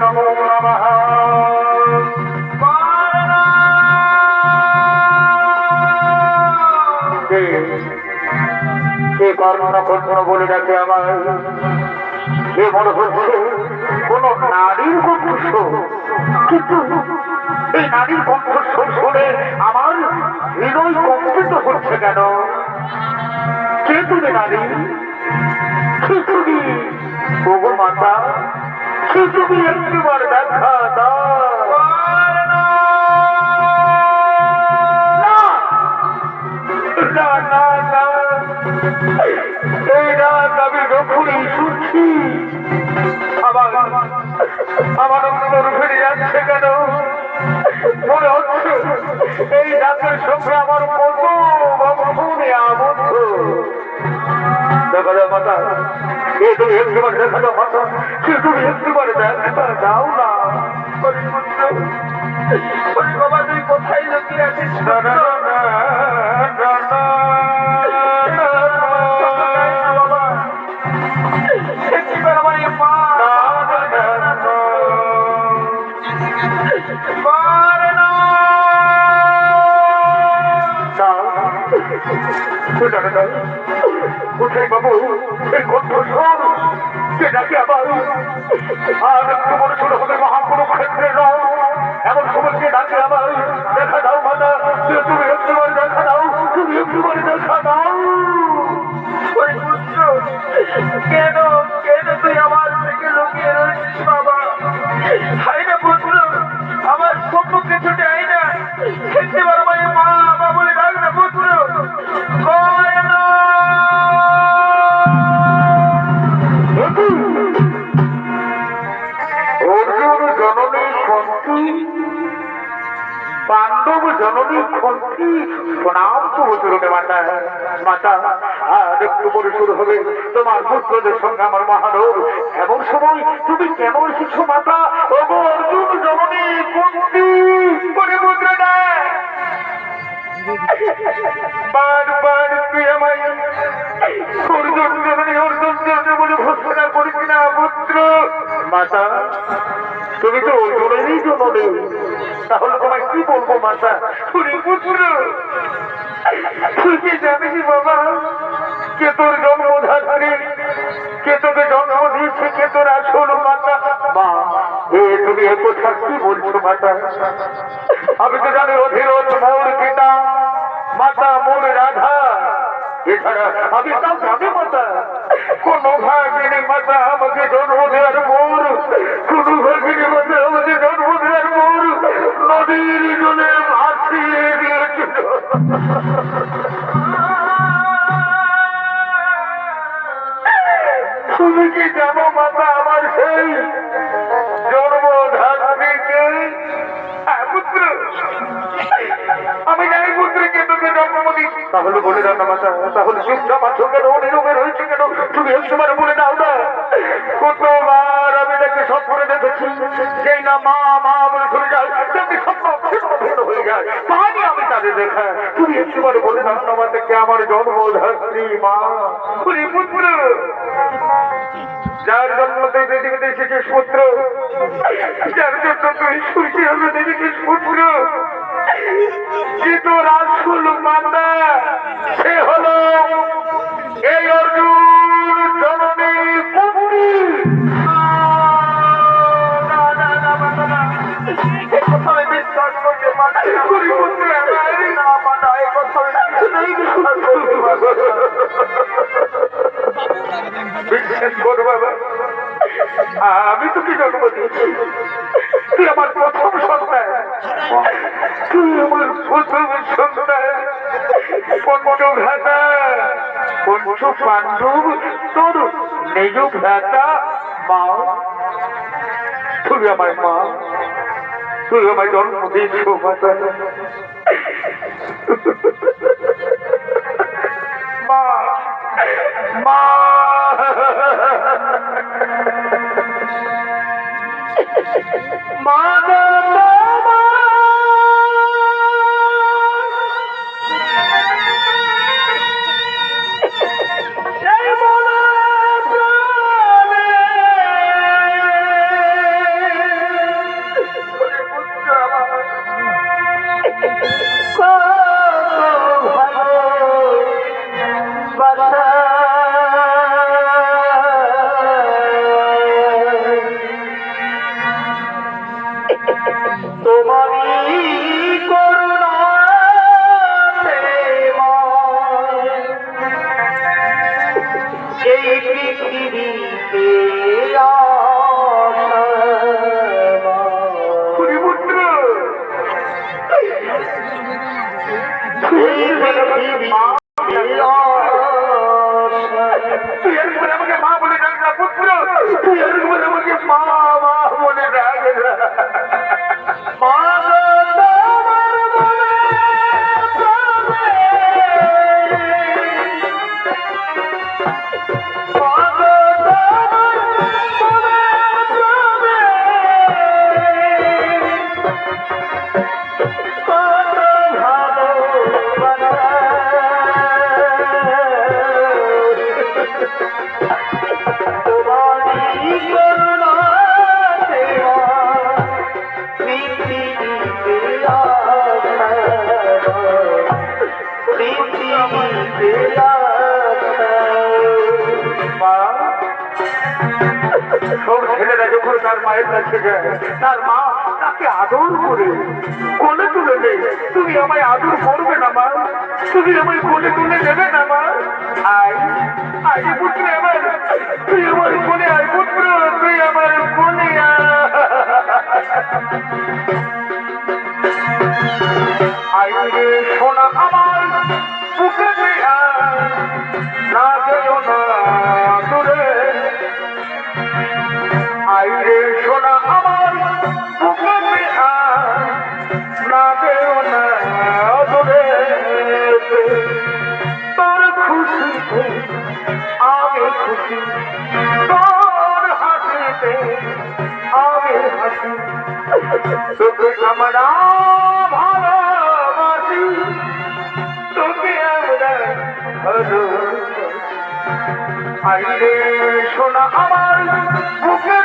নমো নমঃ কে কে কর্ণ বলে ডাকে আমার সে মনে হচ্ছে কোন নারীর কণ্ঠ কিন্তু এই নারীর কণ্ঠস্বর শুনে আমার হৃদয় কম্পিত হচ্ছে কেন? কে তুমি নারী? কে তুমি? ওগো মাতা, কে তুমি একটিবার দেখা দাও। আমার আমার অন্তর ফিরে যাচ্ছে কেন? এই রাতের সঙ্গে আমার কত মনে আবদ্ধ দেখা দাও মাতা এ তুমি একটিবার দেখা দাও মাতা সে তুমি একটিবার দেখা দাও না বাবা তুই এই কোথায় বাবু এই কণ্ঠস্বর কে ডাকে আবার আর একটু মনে শুরু হবে মহাপুরুক্ষেত্রে নয় এমন সময় কে ডাকে আবার দেখা দাও মাতা তুমি একটু করে দেখা দাও কেন কেন তুই আমার থেকে লুকিয়ে রয়েছিস, বাবা? মাতা সময় তুমি কেমন কিছু মাতা? দেয়। বারবার তুই মাতা তুমি তো অর্জুনেরই জননী তাহলে তোমায় কি বলব মাতা তুমি পুত্র তুই জানিস বাবা? কে তোর জন্মধাত্রী কে তোকে জন্ম দিয়েছে? কে তোর আসল মাতা? মা, এ তুমি এ কথা কি বলছো মাতা? আমি তো জানি অধীরথ মোর পিতা। মাতা মোর রাধা। এছাড়া আমি তাও জানি মাতা। কোন ভাগিনী মাতা আমাকে জন্ম দেওয়ার মোর। কোন ভাগিনী মাতা আমাকে জন্ম দেওয়ার মোর। নদীর জলে ভাসিয়ে দিয়েছিল তুমি কি জানো মাতা আমার সেই তাহলে বলে দাও না তাহলে চুপচাপ আছো কেন? নিরুমের হয়েছে কেন? তুমি একসময় বলে দাও না। কতবার আমি তাকে স্বপ্নে দেখেছি যেই না মা মা বলে চলে যায় আমি তাদের তুমি দাও না মাতাকে আমার জন্মধাত্রী মা? যার জন্ম আমি তোকে জন্ম দিয়েছি তুই আমার প্রথম সন্তান তুই আমার প্রথম সন্তান পঞ্চ পাণ্ডব তোর নিজ ভ্রাতা মা তুই আমার মা তুই আমার জন্ম দিয়েছ মাতা মা মা মা। তোমারই তাকে আদর করে। কোলে তুলে নেই তুমি আমায় আদর করবে না, মা। তুমি আমায় কোলে তুলে নেবে না, মা। আই আই পুত্র আমার। তুই আমার কোলে আই পুত্র, তুই আমার কোলে আ তোর হাসিতে আমি হাসি। শুধু আমরা ভালোবাসি। তোকে আমরা আইরে শোনা আমার বুকে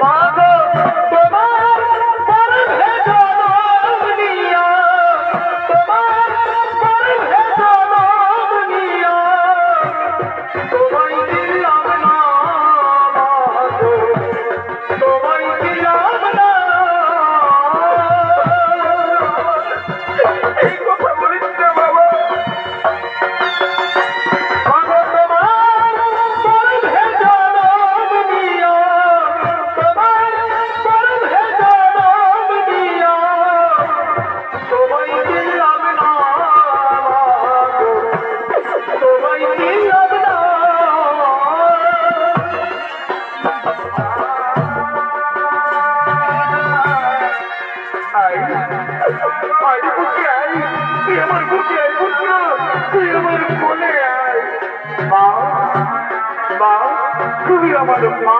পাগল মা তুমি আমার মা।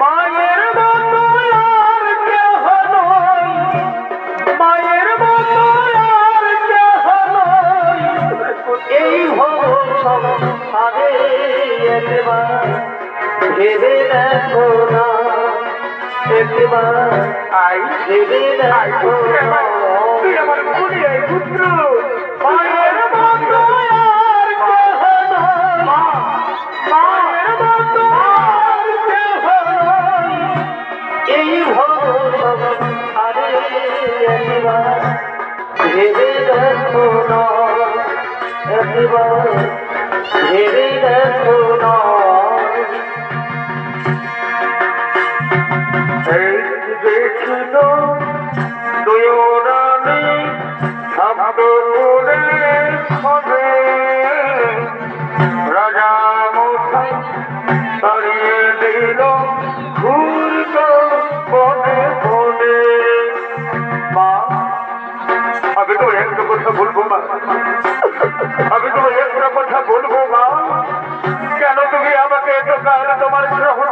মায়ের মায়ের এই ভেবে দেখো না। একবার আই ভেবে দেখো তুই আমার পুরি আই পুত্র ভেবে দেখো না। একবার ভেবে দেখো না। দেখল তুই করে হবে। বলব মা কেন তুমি আমাকে এত কাল তোমার গ্রহণ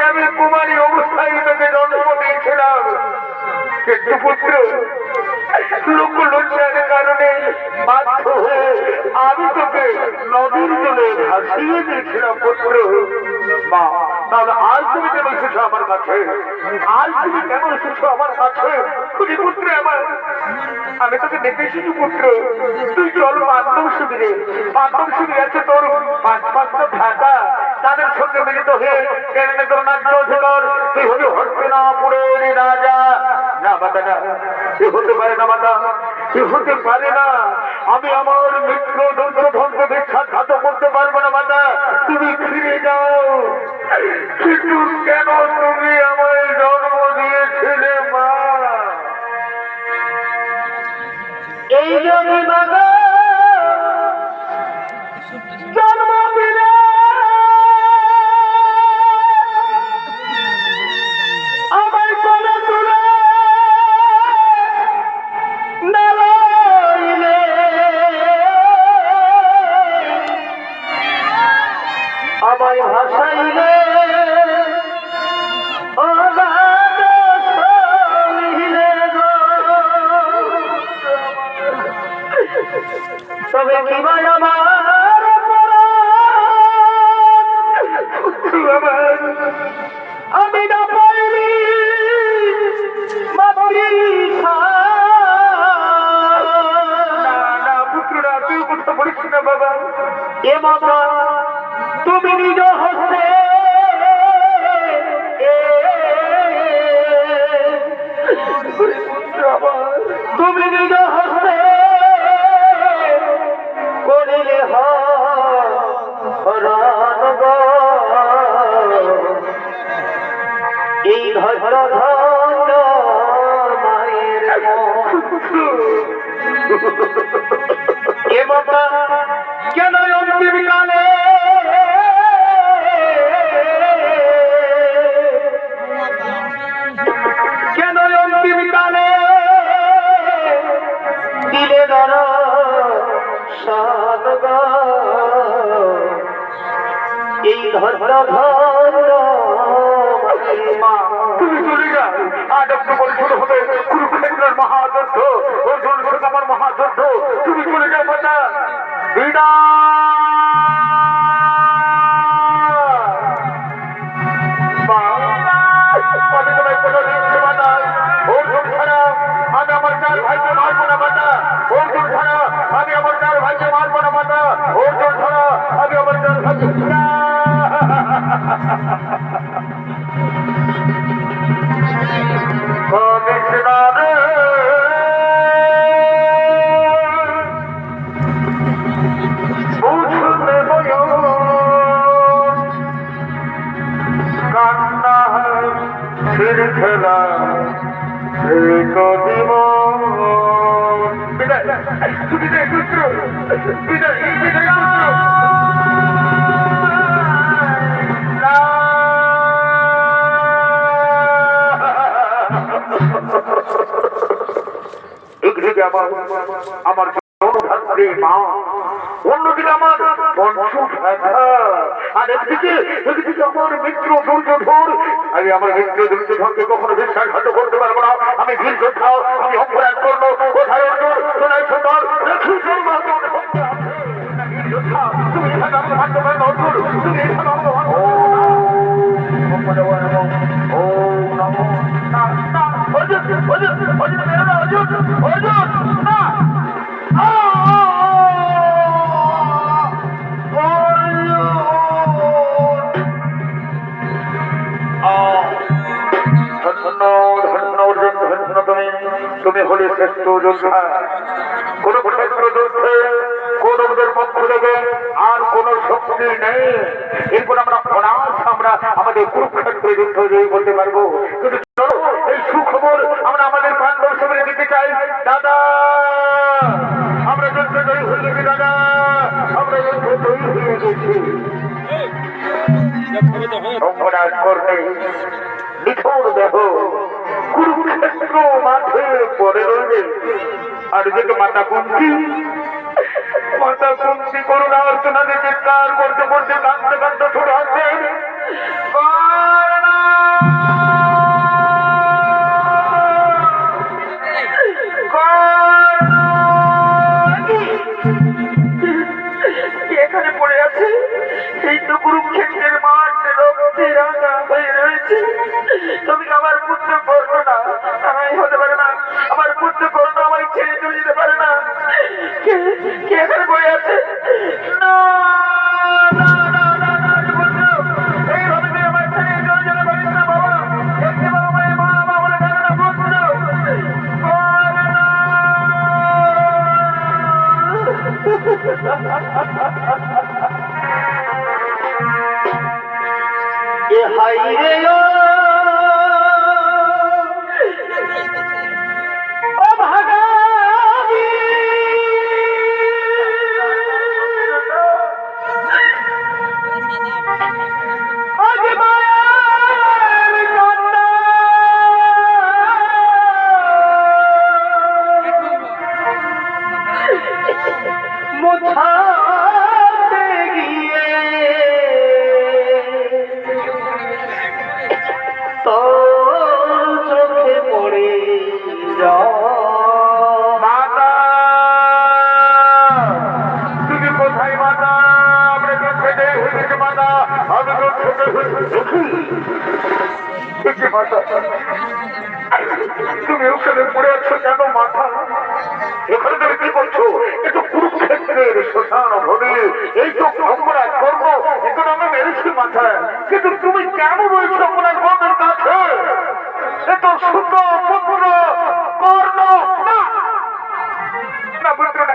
আমি কুমারী অবস্থায় তোকে জন্ম দিয়েছিলাম পুত্র কারণে আমি তোকে নদীর পুত্র। তুমি আমার কাছে? তুমি আমার কাছে? আমার। আমি তোকে তুই চল মাধ্যম শিবিরে। মাধ্যম শিবিরে আছে তোর মিলিত হয়ে হস্তিনাপুরের রাজা। মাতা মাতা আমি আমার মিত্র দন্তধ্বংস বিখ্যাত করতে পারব না, মাতা, তুমি ফিরে যাও। কিন্তু কেন তুমি আমায় জন্ম দিয়েছিলে, মা? এই জন্য মাগো তুমি নিজ হস্তে করিলে। এই ধৈর্য ধন্য মায়ের এই ধৈর্য ধন্য মা তুমি চলে যাও। আজ অক্টোবর শুরু হবে। কুরুক্ষেত্রের মহাযুদ্ধ, অর্জুন সুদামার মহাযুদ্ধ। তুমি চলে যাও মাতা আমি আমার চার ভাইকে মারবো না মাতা অর্জুন ছাড়া আমি আমার চার ভাইকে মারবো না মাতা অর্জুন ছাড়া আমি আমার চার ভাইকে কমিশনারে একদিকে একদিকে আমার মিত্র দুর্যোধন আমি আমার মিত্র দুর্যোধনকে কখনো বিশ্বাসঘাত করতে পারব না আমি বীর যোদ্ধা আমি অপরাধ করব কোথায় অর্জুন কোথায় সুন্দর দেখি তুমি এখানে আমাকে ভাবতে পারো না অর্জুন তুমি এখানে ও নমো অর্জুন অর্জুন অর্জুন যোদ্ধা কোন ক্ষেত্র যুদ্ধে কৌরবদের পক্ষ থেকে আর কোন শক্তি নেই। এরপর আমরা অনাথ আমরা আমাদের কুরুক্ষেত্রে যুদ্ধ জয়ী বলতে পারব। কিন্তু এই সুখবর আমরা আমাদের পাণ্ডব সবাই দিতে চাই। দাদা! আমরা যুদ্ধ জয়ী হয়ে গেছি দাদা! আমরা যুদ্ধ জয়ী হয়ে গেছি। অঙ্গরাজ করলে নিঠুর দেহ। কুরুক্ষেত্র মাঠে পরে রইবে। আর যেটা মাতা কুন্তি মাতা কুন্তি করুণা অর্চনা দেখে কার করতে করতে কাঁদতে কাঁদতে ছোট হাসছে হয়ে তুমি আমার পুত্র করল না। আমায় হতে পারে না। আমার পুত্র করল আমায় ছেড়ে চলে যেতে পারে না। কে কে এ তুমি ওখানে পড়ে আছো কেন, মাথা? এখানে তুমি কি করছ? একটু কুরুক্ষেত্রের শ্মশান ভূমি এই তো আমরা কর্ম এখন আমি মেরেছি মাথা কিন্তু তুমি কেন বলছো আপনার বন্ধের কাছে? এ তো শুদ্ধ পুত্র কর্ণ। না! না পুত্র না।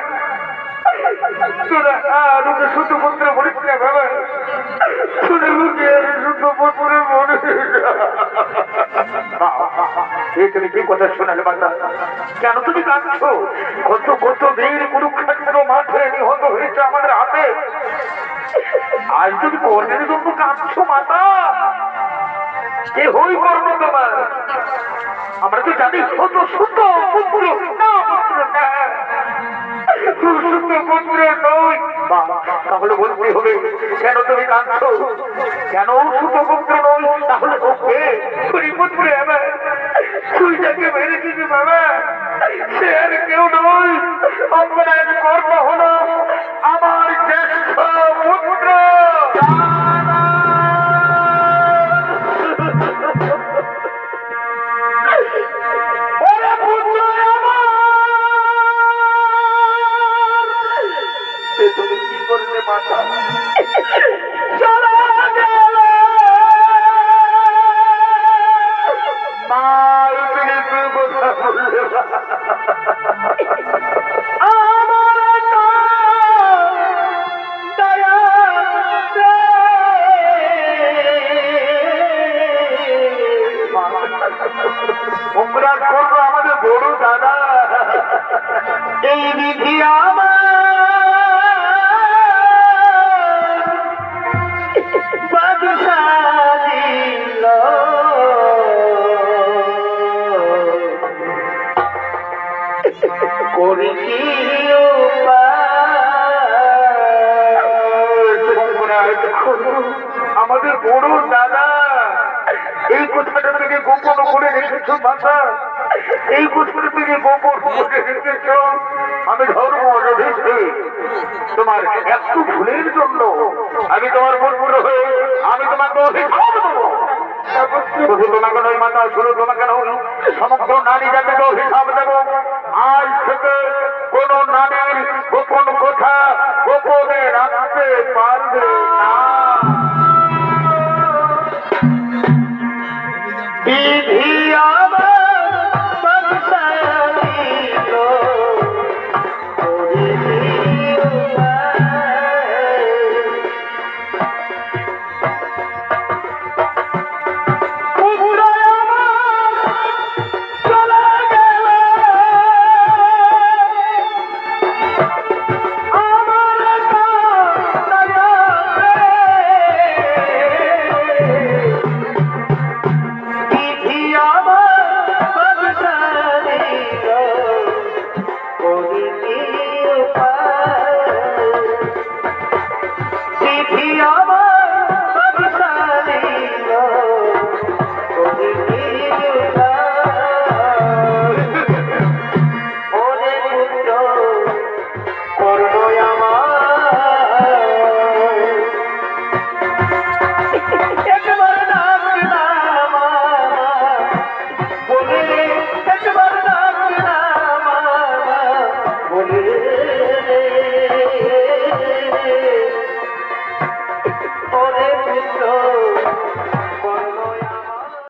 তোরা আর শুদ্ধ পুত্র বলিস আর কি কথা শোনালে মাতা কেন তুমি কাঁদছো? কত কত বীর কুরুক্ষেত্র মাঠে নিহত হয়েছে আমাদের হাতে। আজ তুমি কর্ণের জন্য কাঁদছো মাতা। কে হই কর্ম তোমার? আমরা তো জানি কত পুত্র না তাহলে বলতে কেন তুমি কাঁদছো? কেন শুদ্ধ পুত্র নই তাহলে ওকে তুই পুত্র আমার তুই যাকে মেরে বাবা, সে আর কেউ নয়। অঙ্গনায় কর্ম হলো আমার আমাদের বড় দাদা, এই কথাটা থেকে গোপন করে রেখেছো মাথা। এই কথাটা থেকে গোপন করে রেখেছো। আমি ধর্ম অযোধেছি তোমার একটু ভুলের জন্য আমি তোমার বন্ধুর হয়ে আমি তোমাকে অভিশাপ দেবো। শুধু তোমাকে নয়, মাতা, শুধু তোমাকে নয়, সমগ্র নারী জাতিকে অভিশাপ দেবো। আজ থেকে কোন নারীর গোপন কথা গোপনে রাখতে